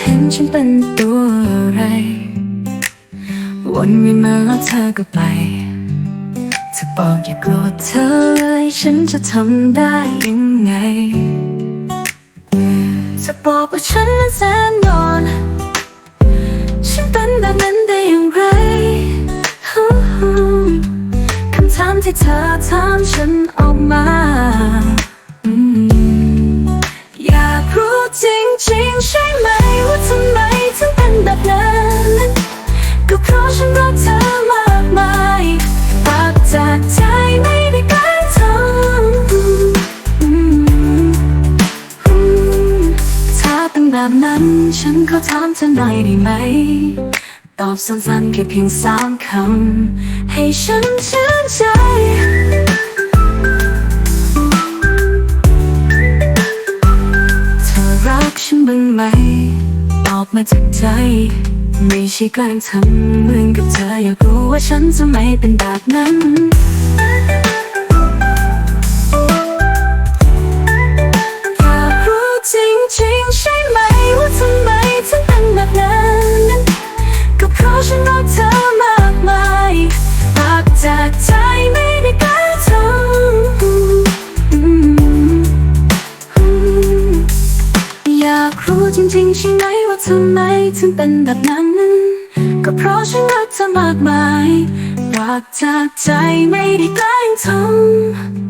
เห็นฉันเป็นตัวอะไร วนเวียนมาแล้วเธอก็ไป เธอบอกอย่าโกรธเธอเลย ฉันจะทำได้ยังไง เธอบอกว่าฉันนั้นแสนนอน ฉันเป็นแบบนั้นได้อย่างไรคำถามที่เธอถามฉันออกมาอยากรู้จริง ๆ ใช่ไหม เธอมากมายรักจากใจไม่ได้กล้เธออืมอืมถ้าเป็นแบบนั้นฉันขอถามเธอหน่อยได้ไหม ตอบสั้นๆแค่เพียงสามคำ ให้ฉันชื่นใจเธอรักฉันบ้างไหม ตอบมาจากใจ ไม่ใช่แกล้งทำเหมือนกับเธออยากรู้ว่าฉันจะไม่เป็นแบบนั้น จริงๆใช่ไหมว่าทำไมถึงเป็นแบบนั้น ก็เพราะฉันรักเธอมากมาย รักจากใจไม่ได้แกล้งทำ